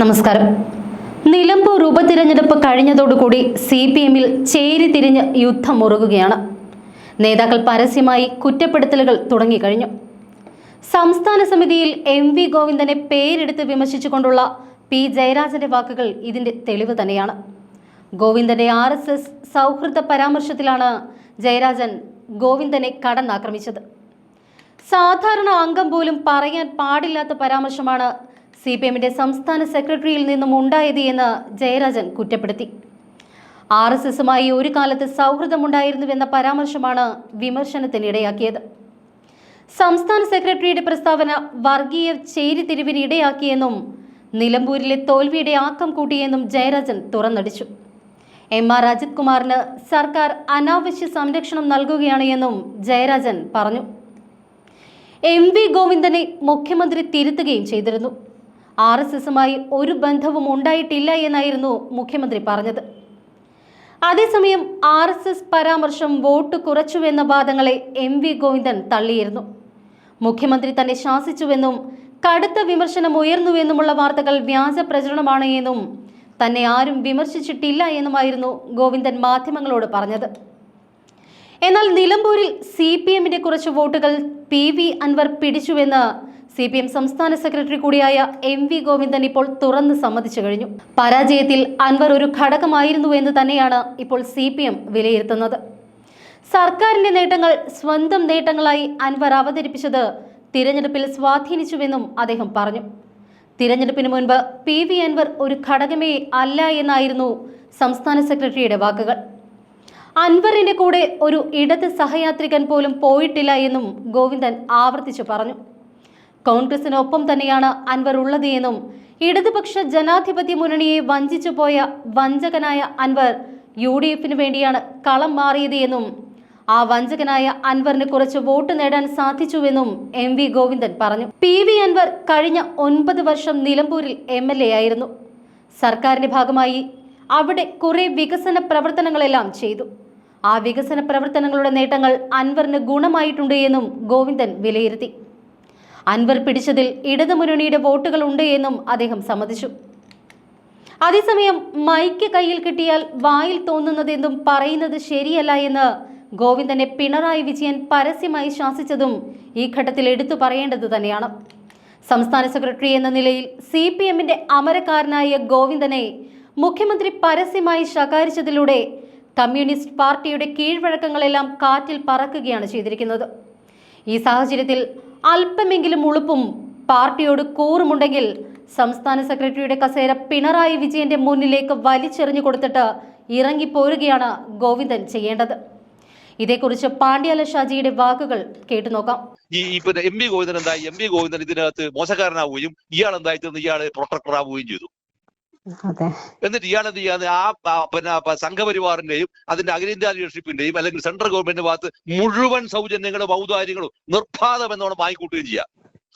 നമസ്കാരം. നിലമ്പൂർ ഉപതിരഞ്ഞെടുപ്പ് കഴിഞ്ഞതോടുകൂടി C P എമ്മിൽ ചേരി തിരിഞ്ഞ് യുദ്ധം മുറുകുകയാണ് നേതാക്കൾ പരസ്യമായി കുറ്റപ്പെടുത്തലുകൾ തുടങ്ങിക്കഴിഞ്ഞു. സംസ്ഥാന സമിതിയിൽ എം വി ഗോവിന്ദനെ പേരെടുത്ത് വിമർശിച്ചുകൊണ്ടുള്ള പി ജയരാജന്റെ വാക്കുകൾ ഇതിന്റെ തെളിവ് തന്നെയാണ്. ഗോവിന്ദന്റെ ആർ എസ് എസ് സൗഹൃദ പരാമർശത്തിലാണ് ജയരാജൻ ഗോവിന്ദനെ കടന്നാക്രമിച്ചത്. സാധാരണ അംഗം പോലും പറയാൻ പാടില്ലാത്ത പരാമർശമാണ് സി പി എമ്മിന്റെ സംസ്ഥാന സെക്രട്ടറിയിൽ നിന്നും ഉണ്ടായത് എന്ന് ജയരാജൻ കുറ്റപ്പെടുത്തി. ആർ എസ് എസുമായി ഒരു കാലത്ത് സൗഹൃദമുണ്ടായിരുന്നുവെന്ന പരാമർശമാണ് വിമർശനത്തിനിടയാക്കിയത്. സംസ്ഥാന സെക്രട്ടറിയുടെ പ്രസ്താവന വർഗീയ ചേരിതിരിവിന് ഇടയാക്കിയെന്നും നിലമ്പൂരിലെ തോൽവിയുടെ ആക്കം കൂട്ടിയെന്നും ജയരാജൻ തുറന്നടിച്ചു. എം ആർ അജിത് കുമാറിന് സർക്കാർ അനാവശ്യ സംരക്ഷണം നൽകുകയാണ് എന്നും ജയരാജൻ പറഞ്ഞു. എം വി ഗോവിന്ദനെ മുഖ്യമന്ത്രി തിരുത്തുകയും ചെയ്തിരുന്നു. ആർ എസ് എസുമായി ഒരു ബന്ധവും ഉണ്ടായിട്ടില്ല എന്നായിരുന്നു മുഖ്യമന്ത്രി പറഞ്ഞത്. അതേസമയം ആർ എസ് എസ് പരാമർശം വോട്ട് കുറച്ചുവെന്ന വാദങ്ങളെ എം വി ഗോവിന്ദൻ തള്ളിയിരുന്നു. മുഖ്യമന്ത്രി തന്നെ ശാസിച്ചുവെന്നും കടുത്ത വിമർശനം ഉയർന്നുവെന്നുമുള്ള വാർത്തകൾ വ്യാജ പ്രചരണമാണ് എന്നും തന്നെ ആരും വിമർശിച്ചിട്ടില്ല എന്നുമായിരുന്നു ഗോവിന്ദൻ മാധ്യമങ്ങളോട് പറഞ്ഞത്. എന്നാൽ നിലമ്പൂരിൽ സി പി എമ്മിന്റെ കുറച്ച് വോട്ടുകൾ പി വി അൻവർ പിടിച്ചുവെന്ന് സി പി എം സംസ്ഥാന സെക്രട്ടറി കൂടിയായ എം വി ഗോവിന്ദൻ ഇപ്പോൾ തുറന്ന് സമ്മതിച്ചു കഴിഞ്ഞു. പരാജയത്തിൽ അൻവർ ഒരു ഘടകമായിരുന്നു എന്ന് തന്നെയാണ് ഇപ്പോൾ സി പി എം വിലയിരുത്തുന്നത്. സർക്കാരിന്റെ നേട്ടങ്ങൾ സ്വന്തം നേട്ടങ്ങളായി അൻവർ അവതരിപ്പിച്ചത് തിരഞ്ഞെടുപ്പിൽ സ്വാധീനിച്ചുവെന്നും അദ്ദേഹം പറഞ്ഞു. തിരഞ്ഞെടുപ്പിന് മുൻപ് പി വി അൻവർ ഒരു ഘടകമേ അല്ല എന്നായിരുന്നു സംസ്ഥാന സെക്രട്ടറിയുടെ വാക്കുകൾ. അൻവറിന്റെ കൂടെ ഒരു ഇടത് സഹയാത്രികൻ പോലും പോയിട്ടില്ല എന്നും ഗോവിന്ദൻ ആവർത്തിച്ചു പറഞ്ഞു. കോൺഗ്രസിനൊപ്പം തന്നെയാണ് അൻവർ ഉള്ളത് എന്നും ഇടതുപക്ഷ ജനാധിപത്യ മുന്നണിയെ വഞ്ചിച്ചു പോയ വഞ്ചകനായ അൻവർ യു ഡി എഫിന് വേണ്ടിയാണ് കളം മാറിയത് എന്നും ആ വഞ്ചകനായ അൻവറിന് കുറച്ച് വോട്ട് നേടാൻ സാധിച്ചുവെന്നും എം വി ഗോവിന്ദൻ പറഞ്ഞു. പി വി അൻവർ കഴിഞ്ഞ ഒൻപത് വർഷം നിലമ്പൂരിൽ എം എൽ എ ആയിരുന്നു. സർക്കാരിന്റെ ഭാഗമായി അവിടെ കുറെ വികസന പ്രവർത്തനങ്ങളെല്ലാം ചെയ്തു. ആ വികസന പ്രവർത്തനങ്ങളുടെ നേട്ടങ്ങൾ അൻവറിന് ഗുണമായിട്ടുണ്ട് എന്നും ഗോവിന്ദൻ വിലയിരുത്തി. അൻവർ പിടിച്ചതിൽ ഇടതുമുന്നണിയുടെ വോട്ടുകൾ ഉണ്ട് എന്നും അദ്ദേഹം സമ്മതിച്ചു. അതേസമയം മൈക്ക് കയ്യിൽ കിട്ടിയാൽ വായിൽ തോന്നുന്നതെന്തും പറയുന്നത് ശരിയല്ല എന്ന് ഗോവിന്ദനെ പിണറായി വിജയൻ പരസ്യമായി ശാസിച്ചതും ഈ ഘട്ടത്തിൽ എടുത്തു പറയേണ്ടത് തന്നെയാണ്. സംസ്ഥാന സെക്രട്ടറി എന്ന നിലയിൽ സി പി എമ്മിന്റെ അമരക്കാരനായ ഗോവിന്ദനെ മുഖ്യമന്ത്രി പരസ്യമായി ശകാരിച്ചതിലൂടെ കമ്മ്യൂണിസ്റ്റ് പാർട്ടിയുടെ കീഴ്വഴക്കങ്ങളെല്ലാം കാറ്റിൽ പറക്കുകയാണ് ചെയ്തിരിക്കുന്നത്. ഈ സാഹചര്യത്തിൽ അല്പമെങ്കിലും ഉളുപ്പും പാർട്ടിയോട് കൂറുമുണ്ടെങ്കിൽ സംസ്ഥാന സെക്രട്ടറിയുടെ കസേര പിണറായി വിജയന്റെ മുന്നിലേക്ക് വലിച്ചെറിഞ്ഞു കൊടുത്തിട്ട് ഇറങ്ങിപ്പോരുകയാണ് ഗോവിന്ദൻ ചെയ്യേണ്ടത്. ഇതേക്കുറിച്ച് പാണ്ഡ്യാല ഷാജിയുടെ വാക്കുകൾ കേട്ടു നോക്കാം. ഈ എം വി ഗോവിന്ദൻ എന്തായി? എം വി ഗോവിന്ദൻ ഇതിനകത്ത് മോശക്കാരനാവുകയും ഇയാൾ എന്തായി ഇയാൾ ഇയാൾ പ്രൊട്ടക്ടർ ആവുകയും ചെയ്തു. എന്നിട്ട് ഇയാൾ എന്ത് ചെയ്യാന്ന് ആ പിന്നെ സംഘപരിവാറിന്റെയും അതിന്റെ അഖിലേന്ത്യാ ലീഡർഷിപ്പിന്റെയും അല്ലെങ്കിൽ സെൻട്രൽ ഗവൺമെന്റിന്റെ ഭാഗത്ത് മുഴുവൻ സൗജന്യങ്ങളും ഔദാര്യങ്ങളും നിർബാധം എന്നോണം വാങ്ങിക്കൂട്ടുകയും ചെയ്യുക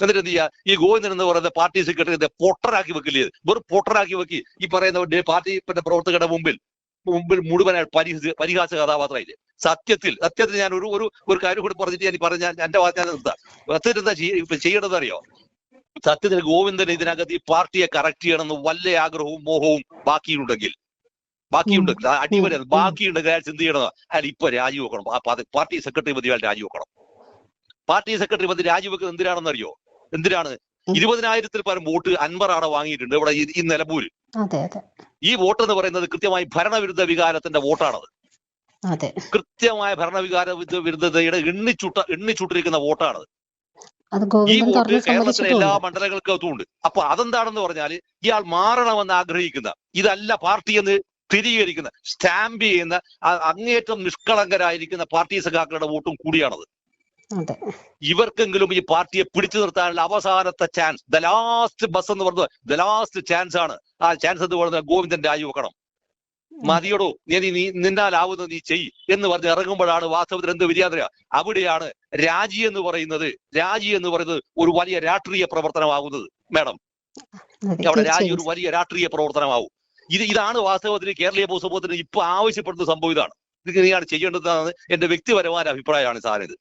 എന്നിട്ട് എന്ത് ചെയ്യുക? ഈ ഗോവിന്ദൻ എന്ന് പറയുന്ന പാർട്ടി സെക്രട്ടറി പൊട്ടറാക്കി വെക്കില്ലേ വെറും പൊട്ടറാക്കി വെക്കി. ഈ പറയുന്ന പാർട്ടി പിന്നെ പ്രവർത്തകരുടെ മുമ്പിൽ മുമ്പിൽ മുഴുവനായി പരിഹസ പരിഹാസ കഥാപാത്രമായില്ലേ? സത്യത്തിൽ സത്യത്തിൽ ഞാൻ ഒരു ഒരു കാര്യം കൂടി പറഞ്ഞിട്ട് ഞാൻ പറഞ്ഞ എന്റെ ഞാൻ നിർത്താം. സത്യത്തിൽ എന്താ ചെയ്യ- ചെയ്യേണ്ടത് അറിയോ? സത്യത്തിൽ ഗോവിന്ദൻ ഇതിനകത്ത് ഈ പാർട്ടിയെ കറക്റ്റ് ചെയ്യണമെന്ന് വല്ല ആഗ്രഹവും മോഹവും ബാക്കിയുണ്ടെങ്കിൽ. ബാക്കിയുണ്ടെങ്കിൽ അടിപൊളി. ബാക്കിയുണ്ടെങ്കിൽ അയാൾ ചിന്ത ചെയ്യണം അയാൾ ഇപ്പൊ രാജിവെക്കണം. പാർട്ടി സെക്രട്ടറി പതി അയാൾ രാജിവെക്കണം. പാർട്ടി സെക്രട്ടറി പതി രാജിവെക്കുന്നത് എന്തിനാണെന്ന് അറിയോ എന്തിനാണ്. ഇരുപതിനായിരത്തിൽ പരം വോട്ട് അൻവറാണ് വാങ്ങിയിട്ടുണ്ട് ഇവിടെ ഈ- നിലമ്പൂര് ഈ വോട്ട് എന്ന് പറയുന്നത് കൃത്യമായി ഭരണവിരുദ്ധ വികാരത്തിന്റെ വോട്ടാണത്. കൃത്യമായ ഭരണവികാര വിരുദ്ധ- വിരുദ്ധതയുടെ എണ്ണിച്ചുട്ട എണ്ണിച്ചുട്ടിരിക്കുന്ന വോട്ടാണ് അത് ഈ ഗോവിന്ദൻ വോട്ട് തുറന്ന് കേരളത്തിലെ എല്ലാ മണ്ഡലങ്ങൾക്കും മണ്ഡലങ്ങൾക്കകത്തും ഉണ്ട്. അപ്പൊ അതെന്താണെന്ന് പറഞ്ഞാൽ ഇയാൾ മാറണമെന്ന് ആഗ്രഹിക്കുന്ന ഇതല്ല പാർട്ടി എന്ന് സ്ഥിരീകരിക്കുന്ന സ്റ്റാമ്പ് ചെയ്യുന്ന അങ്ങേറ്റം നിഷ്കളങ്കരായിരിക്കുന്ന പാർട്ടി സഖാക്കളുടെ വോട്ടും കൂടിയാണത്. ഇവർക്കെങ്കിലും ഈ പാർട്ടിയെ പിടിച്ചു നിർത്താനുള്ള അവസാനത്തെ ചാൻസ് ദ ലാസ്റ്റ് ബസ് എന്ന് പറഞ്ഞത് ദ ലാസ്റ്റ് ചാൻസ് ആണ്. ആ ചാൻസ് എന്ന് പറഞ്ഞാൽ ഗോവിന്ദൻ രാജിവെക്കണം മതിയോടോ. നീ നീ- നിന്നാലാവുന്ന നിന്നാലാവുന്നത് നീ ചെയ് എന്ന് പറഞ്ഞ് ഇറങ്ങുമ്പോഴാണ് വാസ്തവത്തിൽ എന്ത് വിര്യാതര അവിടെയാണ് രാജി എന്ന് പറയുന്നത്. രാജി എന്ന് പറയുന്നത് ഒരു വലിയ രാഷ്ട്രീയ പ്രവർത്തനമാകുന്നത് മാഡം. അവിടെ രാജി ഒരു വലിയ രാഷ്ട്രീയ പ്രവർത്തനമാവും. ഇത് ഇതാണ് വാസ്തവത്തിൽ കേരളീയ പൊതുസമൂഹത്തിന് ഇപ്പൊ ആവശ്യപ്പെടുന്ന സംഭവം ഇതാണ്. ഇത് നീയാണ് ചെയ്യേണ്ടതെന്നാണ് എന്റെ വ്യക്തിപരമായ അഭിപ്രായമാണ് സാറിന് ഇത്.